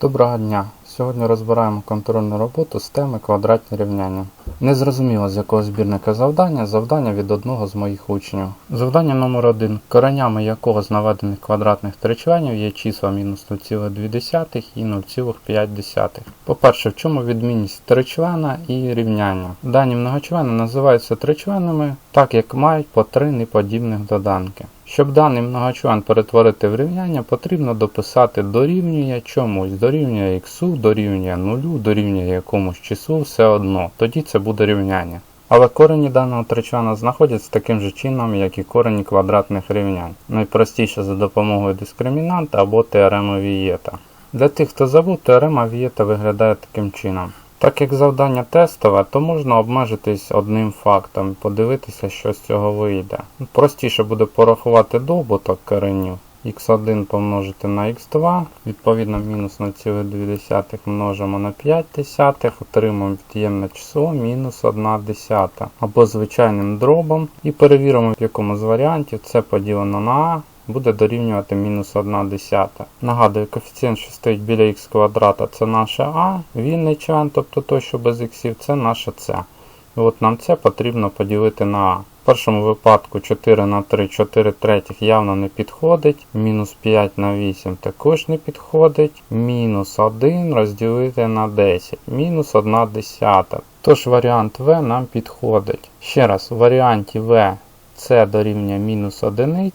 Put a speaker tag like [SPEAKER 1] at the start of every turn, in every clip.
[SPEAKER 1] Доброго дня! Сьогодні розбираємо контрольну роботу з теми квадратні рівняння. Незрозуміло з якого збірника завдання, завдання від одного з моїх учнів. Завдання номер 1 коренями якого з наведених квадратних тричленів є числа мінус 0,2 і 0,5. По-перше, в чому відмінність тричлена і рівняння? Дані многочлени називаються тричленами, так як мають по три неподібних доданки. Щоб даний многочлен перетворити в рівняння, потрібно дописати дорівнює чомусь, дорівнює х, дорівнює нулю, дорівнює якомусь числу, все одно. Тоді це буде рівняння. Але корені даного тричлена знаходяться таким же чином, як і корені квадратних рівнянь. Найпростіше за допомогою дискримінанта або теореми Вієта. Для тих, хто забув, теорема Вієта виглядає таким чином. Так як завдання тестове, то можна обмежитись одним фактом, подивитися, що з цього вийде. Простіше буде порахувати добуток коренів. Х1 помножити на х2, відповідно мінус 0,2 множимо на 5 десятих, отримуємо від'ємне число мінус 1 десята, або звичайним дробом, і перевіримо, в якому з варіантів це поділено на а, буде дорівнювати мінус 1 десята. Нагадую, коефіцієнт, що стоїть біля х квадрата, це наше а, вільний член, тобто той, що без х, це наше це. І от нам це потрібно поділити на а. Першому випадку 4 на 3, 4 третіх явно не підходить. Мінус 5 на 8 також не підходить. Мінус 1 розділити на 10. Мінус 1 десята. Тож варіант В нам підходить. Ще раз, в варіанті В це дорівнює мінус 1,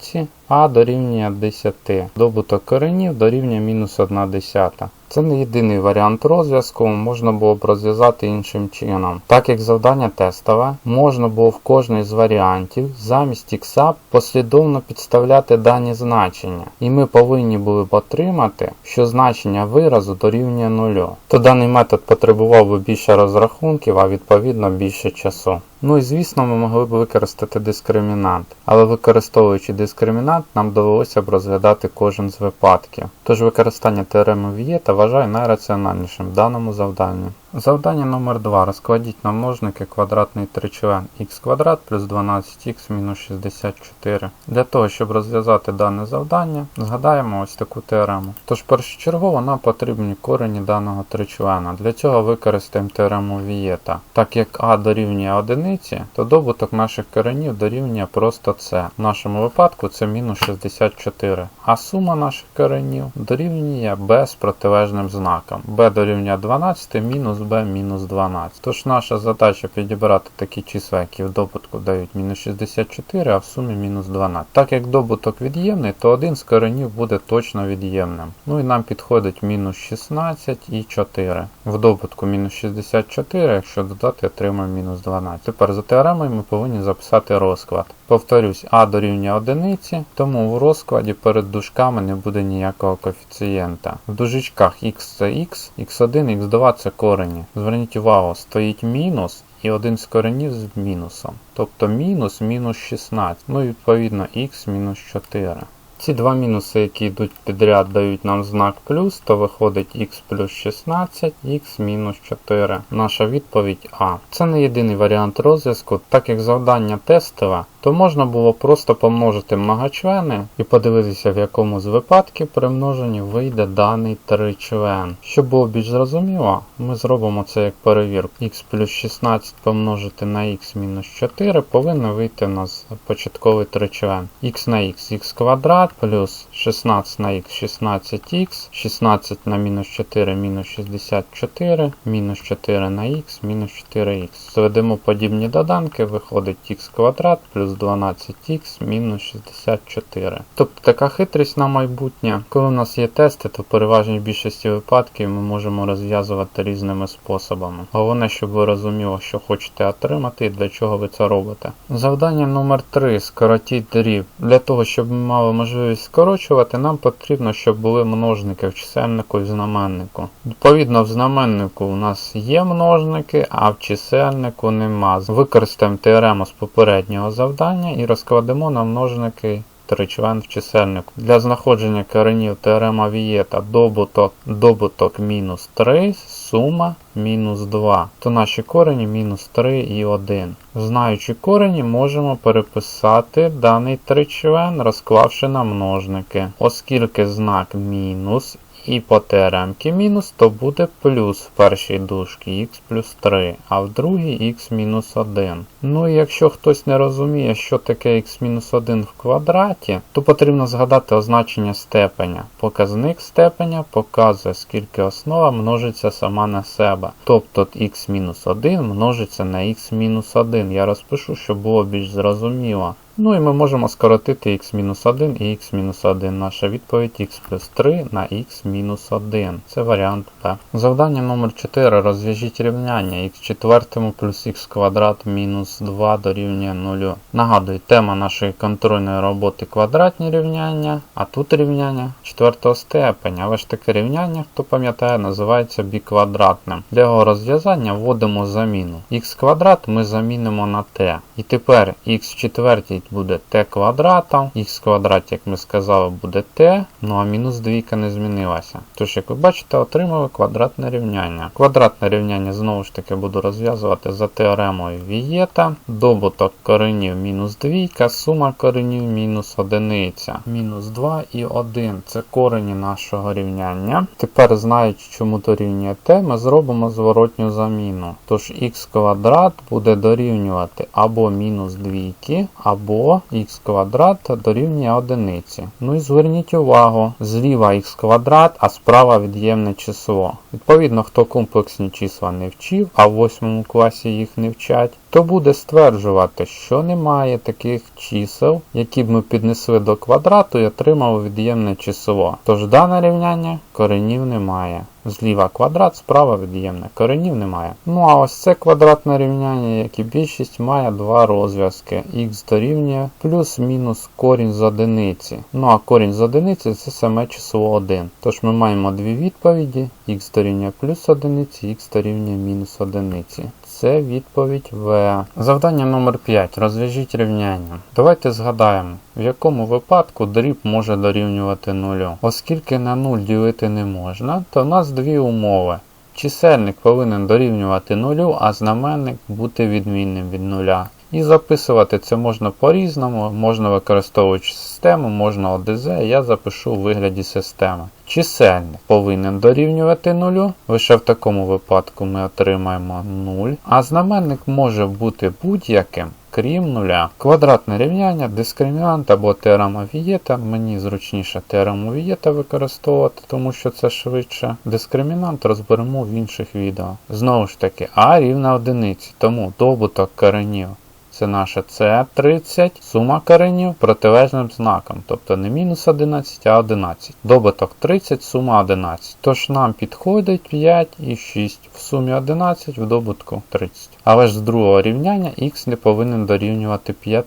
[SPEAKER 1] а дорівнює 10. Добуток коренів дорівнює мінус 1 десята. Це не єдиний варіант розв'язку, можна було б розв'язати іншим чином. Так як завдання тестове, можна було в кожний з варіантів замість ікса послідовно підставляти дані значення. І ми повинні були б отримати, що значення виразу дорівнює нулю. То даний метод потребував би більше розрахунків, а відповідно більше часу. Ну і звісно, ми могли б використати дискримінант, але використовуючи дискримінант, нам довелося б розглядати кожен з випадків. Тож використання теореми Вієта вважаю найраціональнішим в даному завданні. Завдання номер 2 Розкладіть на множники квадратний тричлен х квадрат плюс 12х мінус 64. Для того, щоб розв'язати дане завдання, згадаємо ось таку теорему. Тож першочергово нам потрібні корені даного тричлена. Для цього використаємо теорему Вієта. Так як а дорівнює одиниці, то добуток наших коренів дорівнює просто це. В нашому випадку це мінус 64. А сума наших коренів дорівнює b з протилежним знаком. b дорівнює 12 мінус b мінус 12. Тож наша задача підібрати такі числа, які в добутку дають мінус 64, а в сумі мінус 12. Так як добуток від'ємний, то один з коренів буде точно від'ємним. Ну і нам підходить мінус 16 і 4. В добутку мінус 64, якщо додати, отримаємо мінус 12. Тепер за теоремою ми повинні записати розклад. Повторюсь, а дорівнює одиниці, тому в розкладі перед дужками не буде ніякого коефіцієнта. В дужечках x це x, x1, x2 це корені. Зверніть увагу, стоїть мінус і один з коренів з мінусом. Тобто мінус мінус 16, ну і відповідно x мінус 4. Ці два мінуси, які йдуть підряд, дають нам знак плюс, то виходить x плюс 16, x мінус 4. Наша відповідь А. Це не єдиний варіант розв'язку, так як завдання тестове, то можна було просто помножити многочлени і подивитися, в якому з випадків при множенні вийде даний тричлен. Щоб було більш зрозуміло, ми зробимо це як перевірку. x плюс 16 помножити на x мінус 4 повинно вийти у нас початковий тричлен. x на x, x квадрат плюс 16 на x 16х, 16 на мінус 4 мінус 64, мінус 4 на х, мінус 4х. Зведемо подібні доданки, виходить х квадрат плюс 12х мінус 64. Тобто така хитрість на майбутнє. Коли у нас є тести, то в переважній більшості випадків ми можемо розв'язувати різними способами. Головне, щоб ви розуміли, що хочете отримати і для чого ви це робите. Завдання номер 3 скоротіть дріб. Для того, щоб ми мали можливість скорочувати, нам потрібно, щоб були множники в чисельнику і в знаменнику. Відповідно, в знаменнику у нас є множники, а в чисельнику нема. Використаємо теорему з попереднього завдання і розкладемо на множники тричлен в чисельнику. Для знаходження коренів теорема Вієта добуток, добуток мінус 3, сума мінус 2. То наші корені мінус 3 і 1. Знаючи корені, можемо переписати даний тричлен, розклавши на множники. Оскільки знак мінус і по теоремці мінус, то буде плюс в першій дужці х плюс 3, а в другій х мінус 1. Ну і якщо хтось не розуміє, що таке х мінус 1 в квадраті, то потрібно згадати означення степеня. Показник степеня показує, скільки основа множиться сама на себе. Тобто х мінус 1 множиться на х мінус 1. Я розпишу, щоб було більш зрозуміло. Ну і ми можемо скоротити x-1 і x-1. Наша відповідь x плюс 3 на x-1. Це варіант Б. Завдання номер 4. Розв'яжіть рівняння x четвертому плюс x квадрат мінус 2 дорівнює 0. Нагадую, тема нашої контрольної роботи квадратні рівняння, а тут рівняння четвертого степеня. Але ж таке рівняння, хто пам'ятає, називається біквадратним. Для його розв'язання вводимо заміну. x квадрат ми замінимо на t. І тепер x четвертій буде t квадратом, х квадрат, як ми сказали, буде t, ну а мінус двійка не змінилася. Тож, як ви бачите, отримали квадратне рівняння. Квадратне рівняння знову ж таки буду розв'язувати за теоремою Вієта. Добуток коренів мінус двійка, сума коренів мінус одиниця. Мінус 2 і 1 це корені нашого рівняння. Тепер, знаючи, чому дорівнює t, ми зробимо зворотню заміну. Тож х квадрат буде дорівнювати або мінус двійки, або або х квадрат дорівнює одиниці. Ну і зверніть увагу, зліва х квадрат, а справа від'ємне число. Відповідно, хто комплексні числа не вчив, а в 8 класі їх не вчать, то буде стверджувати, що немає таких чисел, які б ми піднесли до квадрату і отримали від'ємне число. Тож дане рівняння коренів немає. Зліва квадрат, справа від'ємне. Коренів немає. Ну а ось це квадратне рівняння, як і більшість, має два розв'язки. х дорівнює плюс-мінус корінь з одиниці. Ну а корінь з одиниці це саме число 1. Тож ми маємо дві відповіді: х дорівнює плюс одиниці, х дорівнює мінус одиниці. Це відповідь В. Завдання номер 5. Розв'яжіть рівняння. Давайте згадаємо, в якому випадку дріб може дорівнювати нулю. Оскільки на 0 ділити не можна, то в нас дві умови. Чисельник повинен дорівнювати нулю, а знаменник бути відмінним від нуля. І записувати це можна по-різному, можна використовуючи систему, можна ОДЗ, я запишу у вигляді системи. Чисельник повинен дорівнювати нулю, лише в такому випадку ми отримаємо 0, а знаменник може бути будь-яким, крім нуля. Квадратне рівняння, дискримінант або теорема Вієта. Мені зручніше теорему Вієта використовувати, тому що це швидше. Дискримінант розберемо в інших відео. Знову ж таки, А рівна одиниці, тому добуток коренів це наше С30, сума коренів протилежним знаком, тобто не мінус 11, а 11. Добуток 30, сума 11. Тож нам підходить 5 і 6. В сумі 11, в добутку 30. Але ж з другого рівняння х не повинен дорівнювати 5.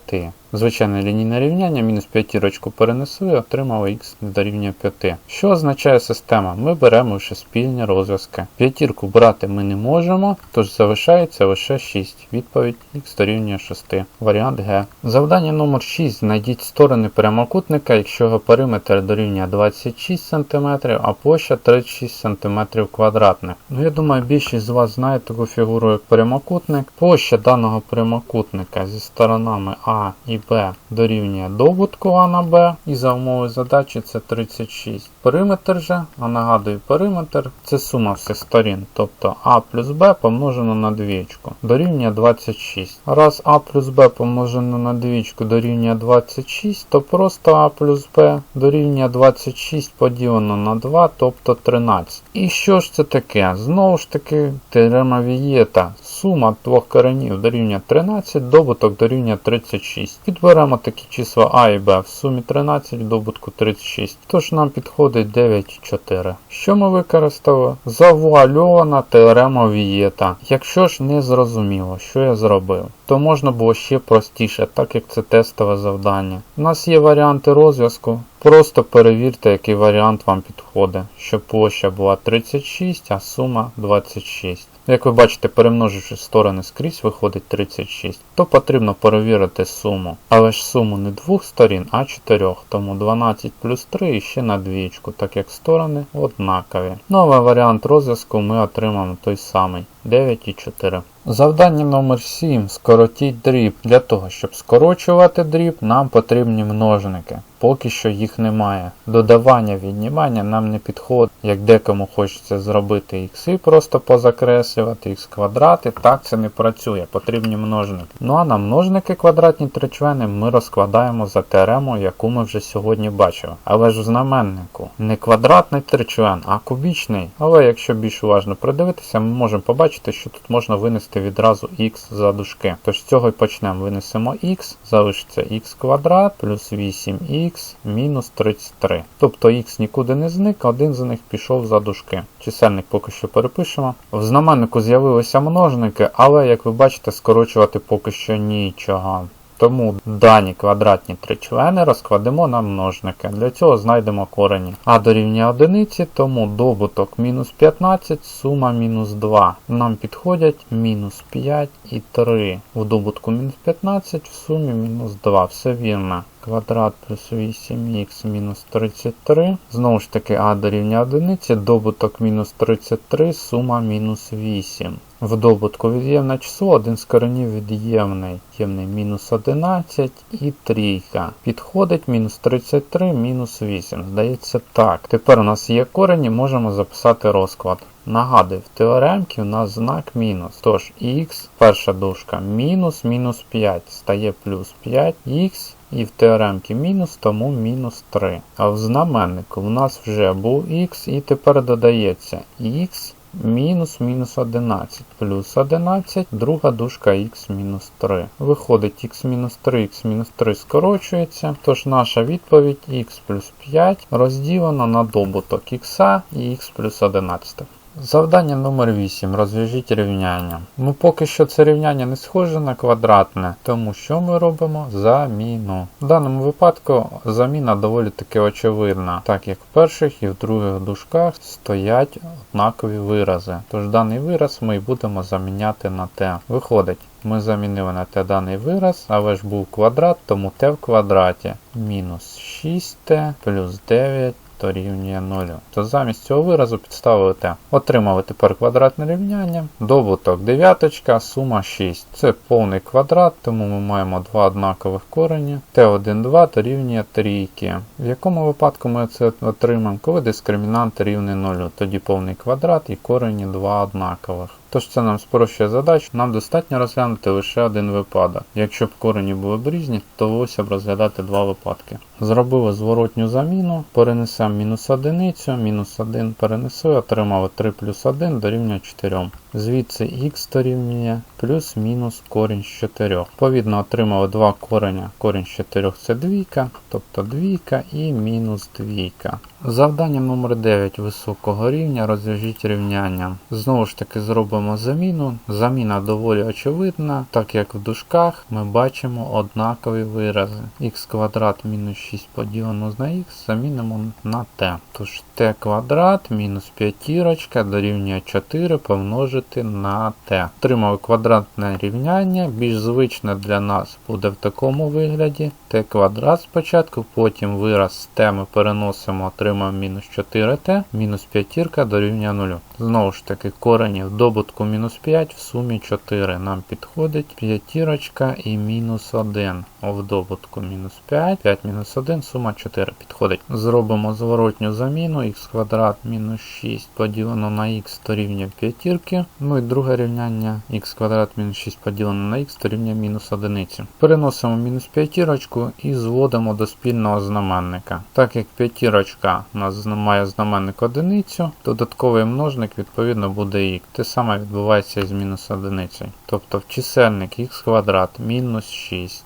[SPEAKER 1] Звичайне лінійне рівняння, мінус п'ятірочку перенесли і х дорівнює 5. Що означає система? Ми беремо лише спільні розв'язки. П'ятірку брати ми не можемо, тож залишається лише 6. Відповідь х дорівнює 6. Варіант Г. Завдання номер 6. Знайдіть сторони прямокутника, якщо його периметр дорівнює 26 см, а площа 36 см квадратних. Ну, я думаю, більшість з вас знає таку фігуру, як прямокутник. Площа даного прямокутника зі сторонами А і Б дорівнює добутку А на Б, і за умови задачі це 36. Периметр же, а нагадую, периметр це сума всіх сторін, тобто А плюс Б помножено на двічку, дорівнює 26. Раз А плюс Б помножено на двічку дорівнює 26, то просто А плюс Б дорівнює 26 поділено на 2, тобто 13. І що ж це таке? Знову ж таки, теорема Вієта. Сума двох коренів дорівнює 13, добуток дорівнює 36. Підберемо такі числа А і Б в сумі 13 в добутку 36. Тож нам підходить 9 4. Що ми використали? Завуальована теорема Вієта. Якщо ж не зрозуміло, що я зробив, то можна було ще простіше, так як це тестове завдання. У нас є варіанти розв'язку. Просто перевірте, який варіант вам підходить, щоб площа була 36, а сума 26. Як ви бачите, перемноживши сторони скрізь виходить 36, то потрібно перевірити суму. Але ж суму не двох сторін, а чотирьох, тому 12 плюс 3 іще на двічку, так як сторони однакові. Новий варіант розв'язку ми отримаємо той самий. 9 і 4. Завдання номер 7. Скоротіть дріб. Для того, щоб скорочувати дріб, нам потрібні множники. Поки що їх немає. Додавання, віднімання нам не підходить, як декому хочеться зробити ікси, просто позакреслювати, х квадрати. Так це не працює, потрібні множники. Ну а на множники квадратні тричлени ми розкладаємо за теоремою, яку ми вже сьогодні бачили. Але ж в знаменнику не квадратний тричлен, а кубічний. Але якщо більш уважно придивитися, ми можемо побачити, що тут можна винести відразу х за дужки. Тож з цього й почнемо. Винесемо х, залишиться х квадрат плюс 8х мінус 33. Тобто х нікуди не зник, один з них пішов за дужки. Чисельник поки що перепишемо. В знаменнику з'явилися множники, але як ви бачите, скорочувати поки що нічого. Тому дані квадратні тричлени розкладемо на множники. Для цього знайдемо корені. А дорівнює одиниці, тому добуток мінус 15, сума мінус 2. Нам підходять мінус 5 і 3. В добутку мінус 15, в сумі мінус 2. Все вірно. Квадрат плюс 8х мінус 33. Знову ж таки, а дорівнює одиниці, добуток мінус 33, сума мінус 8. В добутку від'ємне число, один з коренів від'ємний. Ємний мінус 11 і трійка. Підходить мінус 33, мінус 8. Здається так. Тепер у нас є корені, можемо записати розклад. Нагадую, в теоремці у нас знак мінус. Тож х, перша дужка, мінус мінус 5 стає плюс 5х. І в теоремці мінус, тому мінус 3. А в знаменнику у нас вже був х і тепер додається х мінус мінус 11 плюс 11, друга дужка х мінус 3. Виходить х мінус 3, х мінус 3 скорочується, тож наша відповідь х плюс 5 розділено на добуток х і х плюс 11. Завдання номер 8. Розв'яжіть рівняння. Ну поки що це рівняння не схоже на квадратне, тому що ми робимо заміну. В даному випадку заміна доволі таки очевидна, так як в перших і в других дужках стоять однакові вирази. Тож даний вираз ми будемо заміняти на t. Виходить. Ми замінили на t даний вираз, але ж був квадрат, тому t в квадраті мінус 6t плюс 9 дорівнює 0. То замість цього виразу підставили t. Отримали тепер квадратне рівняння. Добуток дев'яточка, сума 6. Це повний квадрат, тому ми маємо два однакових корені. t1, 2 дорівнює трійки. В якому випадку ми це отримаємо, коли дискримінант рівний 0. Тоді повний квадрат і корені два однакових. Тож це нам спрощує задачу, нам достатньо розглянути лише один випадок. Якщо б корені були б різні, то довелося б розглядати два випадки. Зробили зворотню заміну, перенесемо мінус одиницю, мінус 1 перенесли, отримали 3 плюс 1 дорівнює 4. Звідси х дорівнює плюс-мінус корінь з 4. Відповідно, отримали два кореня. Корінь з 4 це двійка, тобто двійка і мінус двійка. Завдання номер 9 високого рівня розв'яжіть рівняння. Знову ж таки зробимо заміну. Заміна доволі очевидна, так як в дужках ми бачимо однакові вирази. х квадрат мінус 6 поділено на х замінимо на t. Тож t квадрат мінус п'ятірочка дорівнює 4 помножити на t. Отримали квадратне рівняння, більш звичне для нас буде в такому вигляді. t квадрат спочатку, потім вираз t ми переносимо, отримаємо мінус 4t, мінус п'ятірка дорівнює 0. Знову ж таки, корені в добутку мінус 5 в сумі 4. Нам підходить п'ятірочка і мінус 1. В добутку мінус 5, 5 мінус 1, сума 4 підходить. Зробимо зворотню заміну, х квадрат мінус 6 поділено на х дорівнює п'ятірки. Ну і друге рівняння х квадрат мінус 6 поділено на х дорівнює мінус 1. Переносимо мінус п'ятірочку і зводимо до спільного знаменника. Так як п'ятірочка у нас має знаменник одиницю, додатковий множник відповідно буде х. Те саме відбувається з мінус одиницею. Тобто в чисельник х квадрат мінус 6.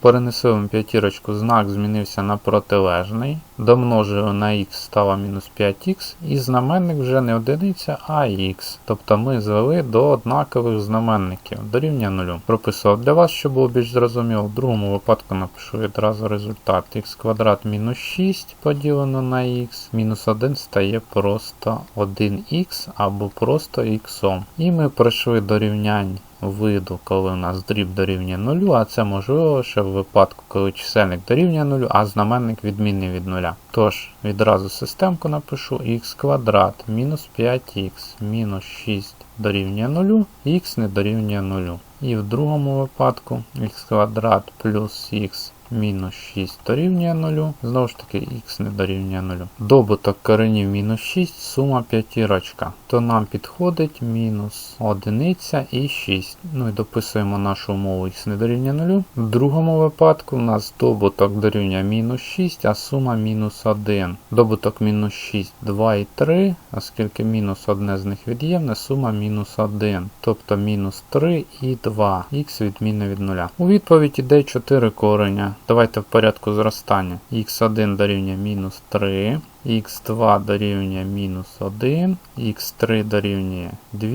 [SPEAKER 1] Перенесли п'ятірочку, знак змінився на протилежний. Домножили на х стало мінус 5х, і знаменник вже не одиниця, а х. Тобто ми звели до однакових знаменників дорівнює 0. Прописував для вас, щоб було більш зрозуміло. В другому випадку напишу відразу результат. х квадрат мінус 6 поділено на х, мінус 1 стає просто 1х або просто х. І ми прийшли до рівнянь виду, коли у нас дріб дорівнює 0, а це можливо ще в випадку, коли чисельник дорівнює 0, а знаменник відмінний від 0. Тож, відразу системку напишу х квадрат мінус 5х мінус 6 дорівнює 0, х не дорівнює 0. І в другому випадку х квадрат плюс х мінус 6 дорівнює 0, знову ж таки х не дорівнює 0. Добуток коренів мінус 6, сума п'ятірочка. То нам підходить мінус 1 і 6. Ну і дописуємо нашу умову х не дорівнює 0. В другому випадку у нас добуток дорівнює мінус 6, а сума мінус 1. Добуток мінус 6, 2 і 3, оскільки мінус одне з них від'ємне, сума мінус 1. Тобто мінус 3 і 2. х відмінне від 0. У відповідь іде 4 кореня. Давайте в порядку зростання. х1 дорівнює мінус 3, х2 дорівнює мінус 1, х3 дорівнює 2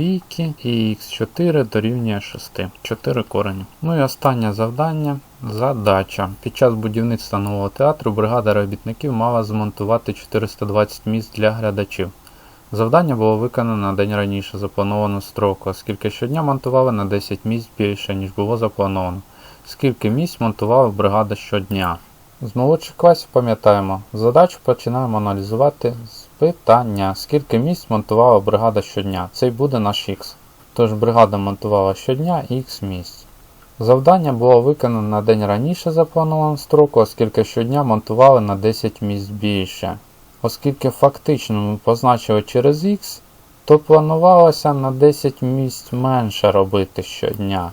[SPEAKER 1] і х4 дорівнює 6. 4 корені. Ну і останнє завдання. Задача. Під час будівництва нового театру бригада робітників мала змонтувати 420 місць для глядачів. Завдання було виконано на день раніше запланованого строку, оскільки щодня монтували на 10 місць більше, ніж було заплановано. Скільки місць монтувала бригада щодня? З молодших класів пам'ятаємо, задачу починаємо аналізувати з питання, скільки місць монтувала бригада щодня. Це й буде наш х. Тож бригада монтувала щодня х місць. Завдання було виконано на день раніше запланованого строку, оскільки щодня монтували на 10 місць більше. Оскільки фактично ми позначили через х, то планувалося на 10 місць менше робити щодня.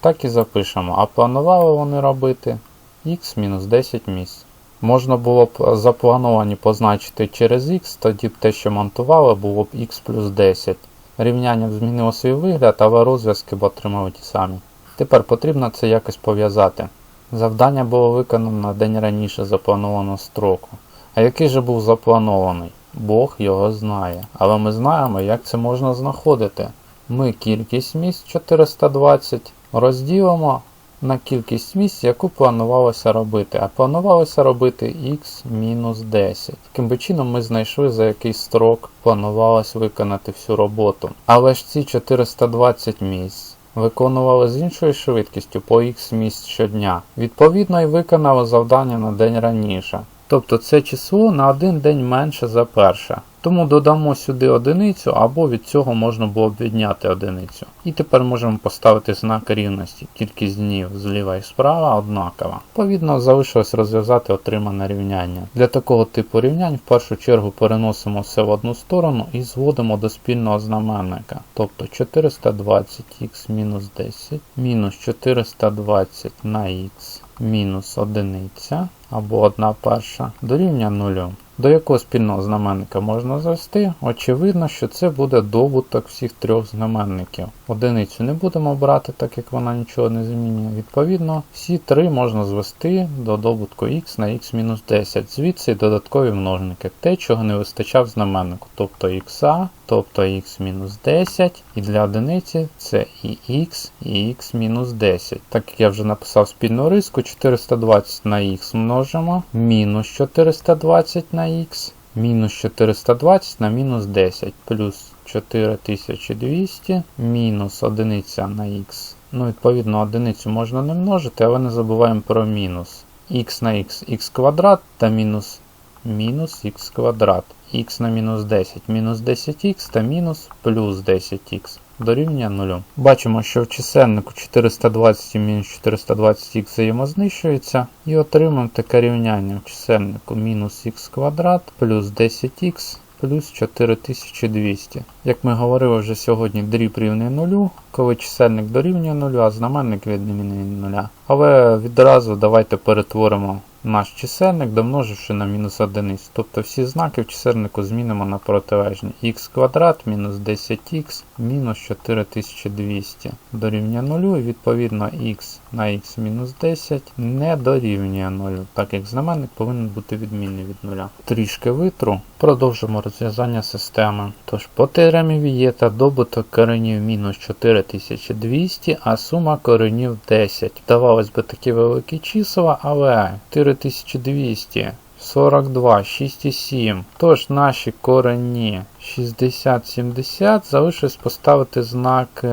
[SPEAKER 1] Так і запишемо, а планували вони робити х-10 місць. Можна було б заплановані позначити через х, тоді б те, що монтували, було б х плюс 10. Рівняння б змінило свій вигляд, але розв'язки б отримали ті самі. Тепер потрібно це якось пов'язати. Завдання було виконано на день раніше запланованого строку. А який же був запланований? Бог його знає. Але ми знаємо, як це можна знаходити. Ми кількість місць 420 розділимо на кількість місць, яку планувалося робити. А планувалося робити x-10. Таким би чином ми знайшли, за який строк планувалось виконати всю роботу. Але ж ці 420 місць. Виконували з іншою швидкістю по х місць щодня. Відповідно, і виконали завдання на день раніше. Тобто це число на один день менше за перше. Тому додамо сюди одиницю, або від цього можна було б відняти одиницю. І тепер можемо поставити знак рівності. Кількість днів зліва і справа однакова. Відповідно, залишилось розв'язати отримане рівняння. Для такого типу рівнянь в першу чергу переносимо все в одну сторону і зводимо до спільного знаменника. Тобто 420х мінус 10 мінус 420 на х мінус одиниця або 1 перша дорівнює 0. До якого спільного знаменника можна звести? Очевидно, що це буде добуток всіх трьох знаменників. Одиницю не будемо брати, так як вона нічого не змінює. Відповідно, всі три можна звести до добутку х на х-10. Звідси додаткові множники, те, чого не вистачав знаменнику, тобто х, тобто х-10, і для одиниці це і х, і х-10. Так як я вже написав спільну риску, 420 на х множимо, мінус 420 на х, мінус 420 на мінус 10, плюс 4200, мінус 1 на х. Ну, відповідно, одиницю можна не множити, але не забуваємо про мінус. х на х х квадрат та мінус мінус х квадрат. х на мінус 10 мінус 10х та мінус плюс 10х дорівнює 0. Бачимо, що в чисельнику 420 і мінус 420х взаємознищується і отримаємо таке рівняння в чисельнику мінус х квадрат плюс 10х плюс 4200. Як ми говорили вже сьогодні, дріб рівний нулю, коли чисельник дорівнює нулю, а знаменник відмінний від нуля. Але відразу давайте перетворимо наш чисельник, домноживши на мінус 1. Тобто всі знаки в чисельнику змінимо на протилежні. х квадрат мінус 10х мінус 4200 дорівнює 0, і відповідно х на х мінус 10 не дорівнює 0, так як знаменник повинен бути відмінний від 0. Трішки витру. Продовжимо розв'язання системи. Тож по теоремі Вієта добуток коренів мінус 4200, а сума коренів 10. Здавалось би такі великі числа, але 4200 42, 6,7. Тож наші корені 60-70 залишилось поставити знак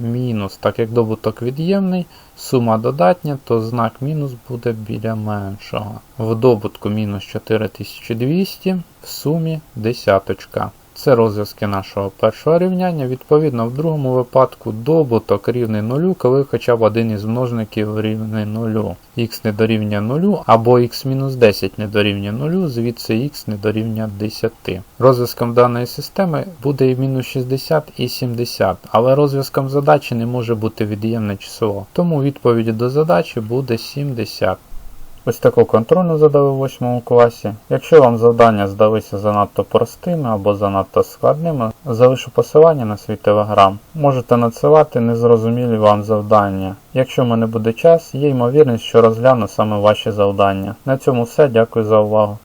[SPEAKER 1] мінус, так як добуток від'ємний, сума додатня, то знак мінус буде біля меншого. В добутку мінус 4200, в сумі десяточка. Це розв'язки нашого першого рівняння. Відповідно, в другому випадку добуток рівний нулю, коли хоча б один із множників рівний нулю. х не дорівнює нулю, або х-10 не дорівнює нулю, звідси х не дорівнює 10. Розв'язком даної системи буде і мінус 60 і 70, але розв'язком задачі не може бути від'ємне число. Тому відповідь до задачі буде 70. Ось таку контрольну задали в 8 класі. Якщо вам завдання здалися занадто простими або занадто складними, залишу посилання на свій телеграм. Можете надсилати незрозумілі вам завдання. Якщо в мене буде час, є ймовірність, що розгляну саме ваші завдання. На цьому все, дякую за увагу.